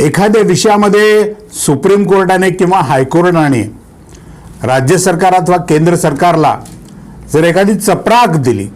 एखाद्या विषयामध्ये सुप्रीम कोर्टाने किंवा हायकोर्टाने राज्य सरकार अथवा केंद्र सरकारला जर एखादी चपराक दिली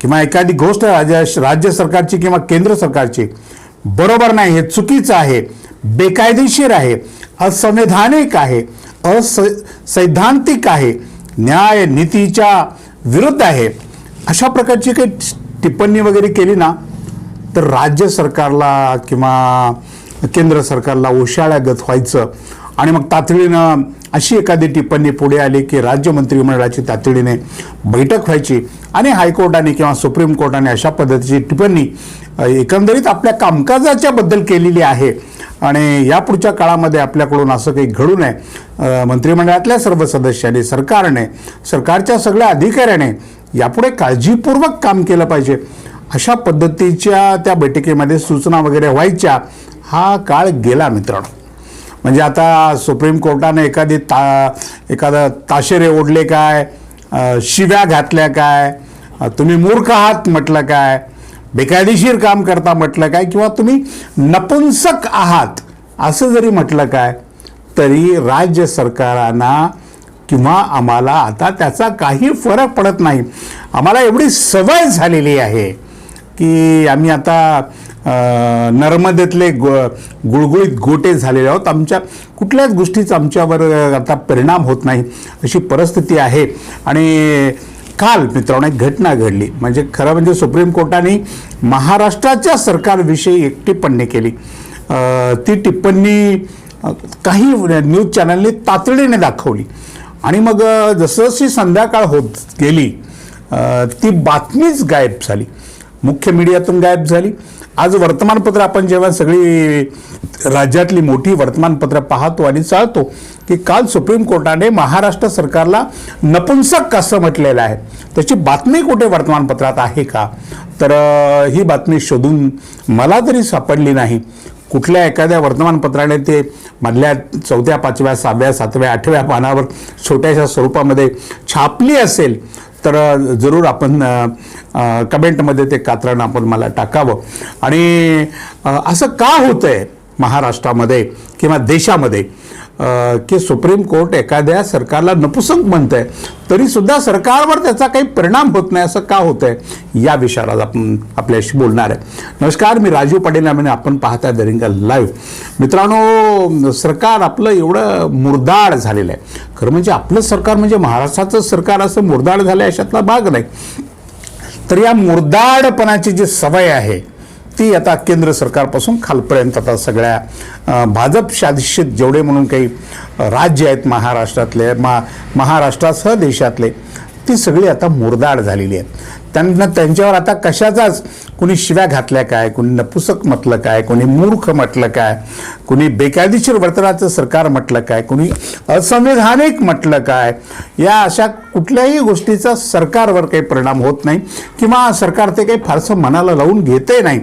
किंवा एखादी गोष्ट राज्य राज्य सरकारची किंवा केंद्र सरकारची बरोबर नाही हे चुकीचं आहे बेकायदेशीर आहे असंवैधानिक आहे अस सैद्धांतिक आहे न्याय नीतीच्या विरुद्ध आहे अशा प्रकारची काही टिप्पणी वगैरे केली ना तर राज्य सरकारला किंवा केंद्र सरकारला ओशाळ्यागत व्हायचं. आणि मग तातडीनं अशी एखादी टिप्पणी पुढे आली की राज्य मंत्रिमंडळाची तातडीने बैठक व्हायची आणि हायकोर्टाने किंवा सुप्रीम कोर्टाने अशा पद्धतीची टिप्पणी एकंदरीत आपल्या कामकाजाच्या बद्दल केलेली आहे. आणि यापुढच्या काळामध्ये आपल्याकडून असं काही घडू नये. मंत्रिमंडळातल्या सर्व सदस्यांनी सरकारने सरकारच्या सगळ्या अधिकाऱ्याने यापुढे काळजीपूर्वक काम केलं पाहिजे. अशा पद्धतीच्या त्या बैठकीमध्ये सूचना वगैरे व्हायच्या हा काळ गेला मित्रांनो. म्हणजे आता सुप्रीम कोर्टाने एखादी ता एखादं ताशेरे ओढले काय शिव्या घातल्या काय तुम्ही मूर्ख आहात म्हटलं काय बेकायदेशीर काम करता म्हटलं काय किंवा तुम्ही नपुंसक आहात असं जरी म्हटलं काय तरी राज्य सरकारांना किंवा आम्हाला आता त्याचा काही फरक पडत नाही. आम्हाला एवढी सवय झालेली आहे की आम्ही आता नर्मदेतले गु गुळगुळीत गोटे झालेले आहोत. आमच्या कुठल्याच गोष्टीचा आमच्यावर आता परिणाम होत नाही अशी परिस्थिती आहे. आणि काल मित्रांनो एक घटना घडली. म्हणजे खरं म्हणजे सुप्रीम कोर्टाने महाराष्ट्राच्या सरकारविषयी एक टिप्पणी केली. ती टिप्पणी काही न्यूज चॅनलने तातडीने दाखवली. आणि मग जसजशी संध्याकाळ होत गेली ती बातमीच गायब झाली. मुख्य मीडियातून गायब झाली. आज वर्तमानपत्र आपण जेव्हा सगळी राज्यातली मोठी वर्तमानपत्र पाहतो आणि चालतो की काल सुप्रीम कोर्टाने महाराष्ट्र सरकारला नपुंसक असं म्हटलेलं आहे. त्याची बातमी कुठे वर्तमानपत्रात आहे का? तर ही बातमी शोधून मला तरी सापडली नाही. कुठल्या एखाद्या वर्तमानपत्राने ते मधल्या चौथ्या पाचव्या सहाव्या सातव्या आठव्या पानावर छोट्याशा स्वरूपामध्ये छापली असेल तर जरूर आपण कमेंटमध्ये ते कात्रण आपण मला टाकावं. आणि असं का होतंय महाराष्ट्रामध्ये किंवा देशामध्ये? की सुप्रीम कोर्ट एखाद्या सरकारला नपुसंक म्हणत आहे तरीसुद्धा सरकारवर त्याचा काही परिणाम होत नाही असं का होतंय? या विषयावर आज आपण आपल्याशी बोलणार आहे. नमस्कार मी राजीव पाटील आणि आपण पाहता दरिंगा लाईव्ह. मित्रांनो सरकार आपलं एवढं मुरदाड झालेलं आहे. खरं म्हणजे आपलं सरकार म्हणजे महाराष्ट्राचं सरकार असं मुरदाड झालं आहे अशातला भाग नाही. तर या मुरदाडपणाची जी सवय आहे ती आता केंद्र सरकारपासून खालपर्यंत आता सगळ्या भाजप शासित जेवढे म्हणून काही राज्य आहेत महाराष्ट्रातले मा महाराष्ट्रासह देशातले ती सगळी आता मुरदाड झालेली आहेत. त्यांना त्यांच्यावर आता कशाचाच कुणी शिव्या घातल्या काय कुणी नपुसक म्हटलं काय कुणी मूर्ख म्हटलं काय कुणी बेकायदेशीर वर्तनाचं सरकार म्हटलं काय कुणी असंविधानिक म्हटलं काय या अशा कुठल्याही गोष्टीचा सरकारवर काही परिणाम होत नाही किंवा सरकार ते काही फारसं मनाला लावून घेते नाही.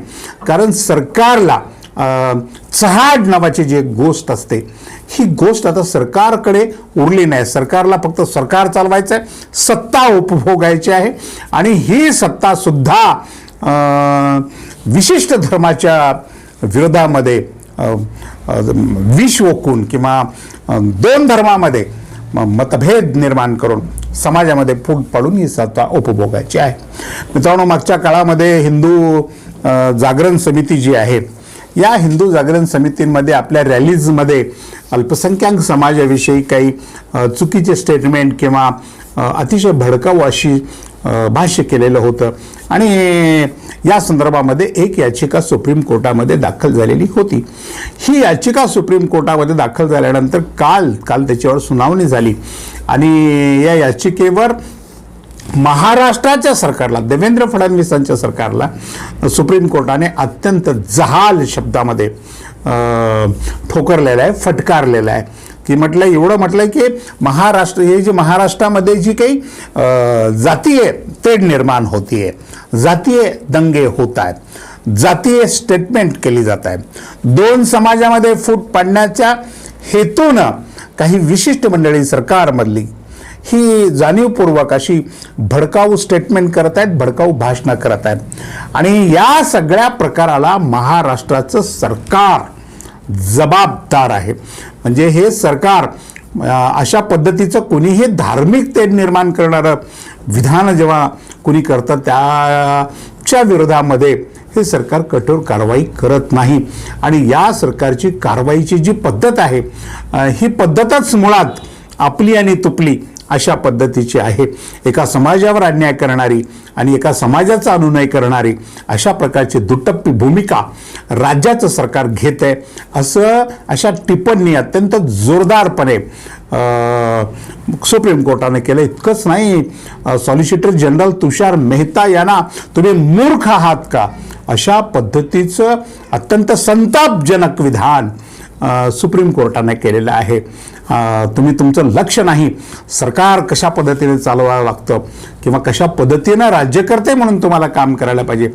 कारण सरकारला चहाड नावाची जी एक गोष्ट असते ही गोष्ट आता सरकारकडे उरली नाही. सरकारला फक्त सरकार चालवायचं आहे सत्ता उपभोगायची आहे आणि ही सत्तासुद्धा विशिष्ट धर्माच्या विरोधामध्ये विष ओकून किंवा दोन धर्मामध्ये मतभेद निर्माण करून समाजामध्ये फूट पाडून ही सत्ता उपभोगायची आहे. मित्रांनो मागच्या काळामध्ये हिंदू जागरण समिती जी आहे या हिंदू जागरण समितींमध्ये आपल्या रॅलीजमध्ये अल्पसंख्याक समाजाविषयी काही चुकीचे स्टेटमेंट किंवा अतिशय भडकाऊ अशी भाष्य केलेलं होतं. आणि या संदर्भामध्ये एक याचिका सुप्रीम कोर्टामध्ये दाखल झालेली होती. ही याचिका सुप्रीम कोर्टामध्ये दाखल झाल्यानंतर काल काल त्याच्यावर सुनावणी झाली. आणि या याचिकेवर महाराष्ट्राच्या सरकारला देवेंद्र फडणवीसांच्या सरकारला सुप्रीम कोर्टाने अत्यंत जहाल शब्दामध्ये ठोकरलेला ठोकरलेलं आहे फटकारलेलं आहे. की म्हटलं एवढं म्हटलं की महाराष्ट्र हे जे महाराष्ट्रामध्ये जी काही जातीय तेढ निर्माण होतीये जातीय दंगे होत आहेत जातीय स्टेटमेंट केली जात आहे दोन समाजामध्ये फूट पाडण्याच्या हेतूनं काही विशिष्ट मंडळी सरकारमधली ही जाणीवपूर्वक अशी भडकाऊ स्टेटमेंट करत आहेत भडकाऊ भाषणं करत आहेत. आणि या सगळ्या प्रकाराला महाराष्ट्राचं सरकार जबाबदार आहे. म्हणजे हे सरकार अशा पद्धतीचं कोणीही धार्मिक तेढ निर्माण करणारं विधान जेव्हा कुणी करतं त्याच्या विरोधामध्ये हे सरकार कठोर कारवाई करत नाही. आणि या सरकारची कारवाईची जी पद्धत आहे ही पद्धतच मुळात आपली आणि तुपली. अशा पद्धतीची आहे. एका समाजावर अन्याय करणारी आणि एका समाजाचा अनुनय करणारी अशा प्रकारची दुटप्पी भूमिका राज्याचं सरकार घेत आहे असं अशा टिप्पणी अत्यंत जोरदारपणे सुप्रीम कोर्टाने केलं. इतकंच नाही सॉलिसिटर जनरल तुषार मेहता यांना तुम्ही मूर्ख आहात का? अशा पद्धतीचं अत्यंत संतापजनक विधान सुप्रीम कोर्टाने केलेलं आहे. तुम्ही तुमचं लक्ष नाही. सरकार कशा पद्धतीने चालवावं लागतं किंवा कशा पद्धतीनं राज्यकर्ते म्हणून तुम्हाला काम करायला पाहिजे?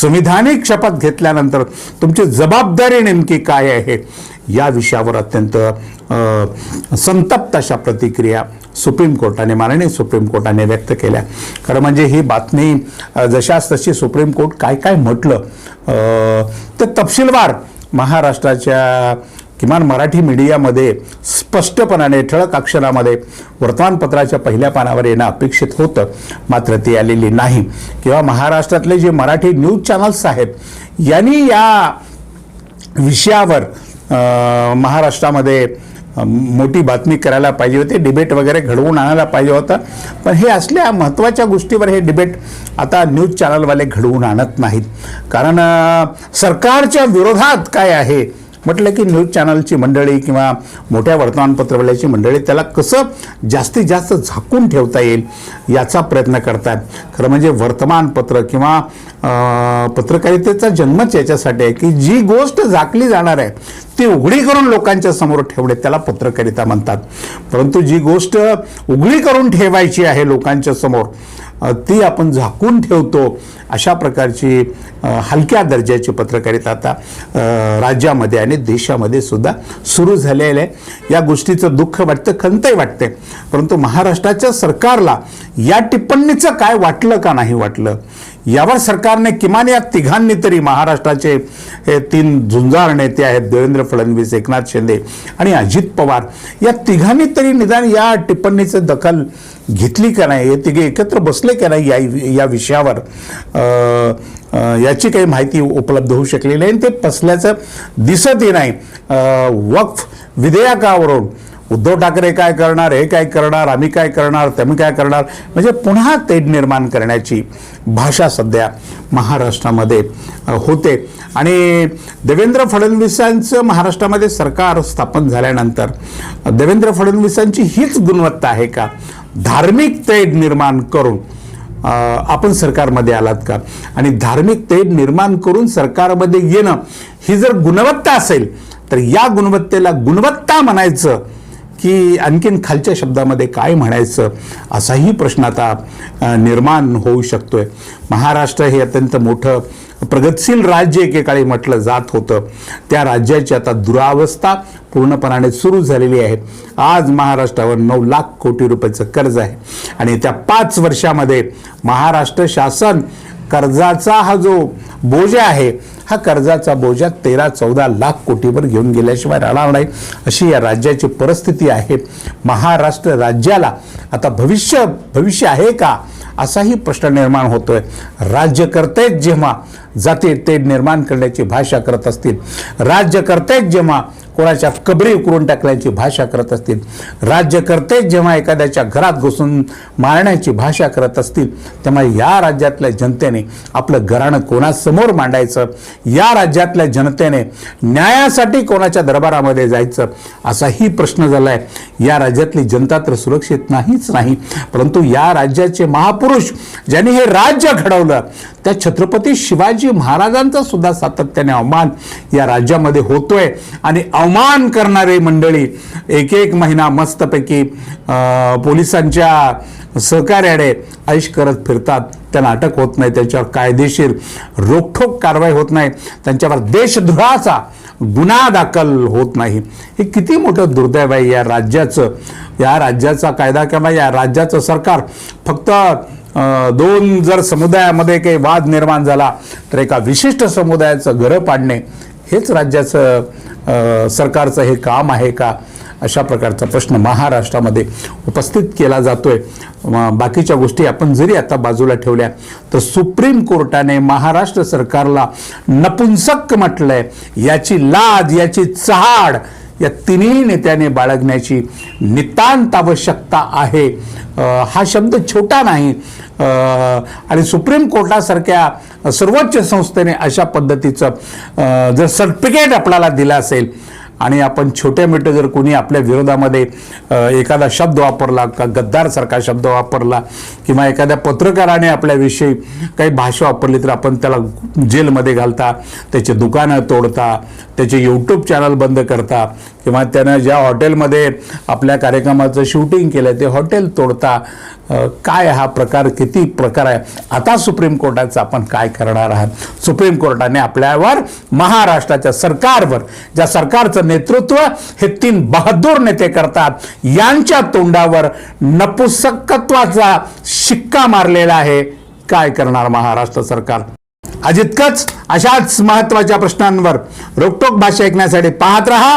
संविधानिक शपथ घेतल्यानंतर तुमची जबाबदारी नेमकी काय आहे? या विषयावर अत्यंत संतप्त अशा प्रतिक्रिया सुप्रीम कोर्टाने माननीय सुप्रीम कोर्टाने व्यक्त केल्या. खरं म्हणजे ही बातमी जशाच तशी सुप्रीम कोर्ट काय काय म्हटलं ते तपशीलवार महाराष्ट्राच्या किमान मराठी मीडियामध्ये स्पष्टपणाने ठळक अक्षरामध्ये वर्तमानपत्राच्या पहिल्या पानावर येणं अपेक्षित होतं. मात्र ती आलेली नाही. किंवा महाराष्ट्रातले जे मराठी न्यूज चॅनल्स आहेत यांनी या विषयावर महाराष्ट्रामध्ये मोठी बातमी करायला पाहिजे होती. डिबेट वगैरे घडवून आणायला पाहिजे होतं. पण हे असल्या महत्त्वाच्या गोष्टीवर हे डिबेट आता न्यूज चॅनलवाले घडवून आणत नाहीत. कारण सरकारच्या विरोधात काय आहे म्हटलं की न्यूज चॅनलची मंडळी किंवा मोठ्या वर्तमानपत्रवाल्याची मंडळी त्याला कसं जास्तीत जास्त झाकून ठेवता येईल याचा प्रयत्न करतात खरं म्हणजे वर्तमानपत्र किंवा पत्रकारितेचा जन्मच याच्यासाठी आहे की जी गोष्ट झाकली जाणार आहे ती उघडी करून लोकांच्या समोर ठेवणे त्याला पत्रकारिता म्हणतात. परंतु जी गोष्ट उघडी करून ठेवायची आहे लोकांच्या समोर ती आपण झाकून ठेवतो अशा प्रकारची हलक्या दर्जाची पत्रकारिता आता राज्यामध्ये आणि देशामध्ये सुद्धा सुरू झालेलं आहे. या गोष्टीचं दुःख वाटतं खंतही वाटते परंतु महाराष्ट्राच्या सरकारला या टिप्पणीचं काय वाटलं का नाही वाटलं? यावर सरकारने किमान या तिघांनी तरी महाराष्ट्राचे हे तीन झुंजार नेते आहेत देवेंद्र फडणवीस एकनाथ शिंदे आणि अजित पवार. या तिघांनी तरी निदान या टिप्पणीचं दखल घेतली का नाही? हे तिघे एकत्र बसले का नाही या या विषयावर? याची काही माहिती उपलब्ध होऊ शकलेली नाही आणि ते पसल्याचं दिसतही नाही. वक्फ विधेयकावरून उद्धव ठाकरे काय करणार हे काय करणार आम्ही काय करणार तुम्ही काय करणार? म्हणजे पुन्हा तेढ निर्माण करण्याची भाषा सध्या महाराष्ट्रामध्ये होते. आणि देवेंद्र फडणवीसांचं महाराष्ट्रामध्ये सरकार स्थापन झाल्यानंतर देवेंद्र फडणवीसांची हीच गुणवत्ता आहे का? धार्मिक तेढ निर्माण करून आपण सरकारमध्ये आलात का? आणि धार्मिक तेढ निर्माण करून सरकारमध्ये येणं ही जर गुणवत्ता असेल तर या गुणवत्तेला गुणवत्ता म्हणायचं की आणखीन खालच्या शब्दामध्ये काय म्हणायचं असाही प्रश्न आता निर्माण होऊ शकतोय. महाराष्ट्र हे अत्यंत मोठं प्रगतशील राज्य एकेकाळी म्हटलं जात होतं. त्या राज्याची आता दुरावस्था पूर्णपणाने सुरू झालेली आहे. आज महाराष्ट्रावर नऊ लाख कोटी रुपयाचं कर्ज आहे. आणि त्या पाच वर्षामध्ये महाराष्ट्र शासन कर्जाचा हा जो बोजा आहे हा कर्जाचा बोजा तेरा चौदा लाख कोटीवर घेऊन गेल्याशिवाय राहणार नाही. अशी या राज्याची परिस्थिती आहे. महाराष्ट्र राज्याला आता भविष्य भविष्य आहे का? असाही प्रश्न निर्माण होतोय. राज्यकर्तेच जेव्हा जाते ते निर्माण करण्याची भाषा करत असतील. राज्यकर्तेच जेव्हा कोणाच्या कबरी उकरून टाकण्याची भाषा करत असतील. राज्यकर्तेच जेव्हा एखाद्याच्या घरात घुसून मारण्याची भाषा करत असतील तेव्हा या राज्यातल्या जनतेने आपलं घराणं कोणासमोर मांडायचं? या राज्यातल्या जनतेने न्यायासाठी कोणाच्या दरबारामध्ये जायचं? असाही प्रश्न झाला आहे या राज्यातली जनता तर सुरक्षित नाहीच नाही परंतु या राज्याचे महापुरुष ज्यांनी हे राज्य घडवलं त्या छत्रपती शिवाजी महाराजांचा सुद्धा सातत्याने अवमान या राज्यामध्ये होतोय. आणि अवमान करणारे मंडळी एक एक महिना मस्तपैकी पोलिसांच्या सहकार्याने ऐश करत फिरतात. त्यांना अटक होत नाही त्यांच्यावर कायदेशीर रोखोक कारवाई होत नाही त्यांच्यावर देशद्रोहाचा गुन्हा दाखल होत नाही. हे किती मोठं दुर्दैव आहे या राज्याचं. या राज्याचा कायदा किंवा या राज्याचं सरकार फक्त दोन जर समुदायामध्ये काही वाद निर्माण झाला तर एका विशिष्ट समुदायाचं घरं पाडणे हेच राज्याचं सरकारचं हे काम आहे का? अशा प्रकारचा प्रश्न महाराष्ट्रामध्ये उपस्थित केला जातोय. आहे बाकीच्या गोष्टी आपण जरी आता बाजूला ठेवल्या तर सुप्रीम कोर्टाने महाराष्ट्र सरकारला नपुंसक म्हटलंय. याची लाज याची चहाड या तिन्ही नेत्याने बाळगण्याची नितांत आवश्यकता आहे. हा शब्द छोटा नाही. आणि सुप्रीम कोर्टासारख्या सर्वोच्च संस्थेने अशा पद्धतीचं जर सर्टिफिकेट आपल्याला दिलं असेल आणि आपण छोटे मोठे जर कोणी आपल्या विरोधामध्ये एखादा शब्द वापरला का गद्दारसारखा शब्द वापरला किंवा एखाद्या पत्रकाराने आपल्याविषयी काही भाषा वापरली तर आपण त्याला जेलमध्ये घालता त्याचे दुकानं तोडता त्याचे यूट्यूब चॅनल बंद करता किंवा त्यानं ज्या हॉटेलमध्ये आपल्या कार्यक्रमाचं शूटिंग केलं ते हॉटेल तोडता काय हा प्रकार किती प्रकार आहे? आता सुप्रीम कोर्टाचं आपण काय करणार आहात? सुप्रीम कोर्टाने आपल्यावर महाराष्ट्राच्या सरकारवर ज्या सरकारचं नेतृत्व हे तीन बहादूर नेते करतात. यांच्या तोंडावर नपुसकत्वाचा शिक्का मारलेला आहे. काय करणार महाराष्ट्र सरकार? आज इतकंच. अशाच महत्त्वाच्या प्रश्नांवर रोकटोक भाषा ऐकण्यासाठी पाहत रहा.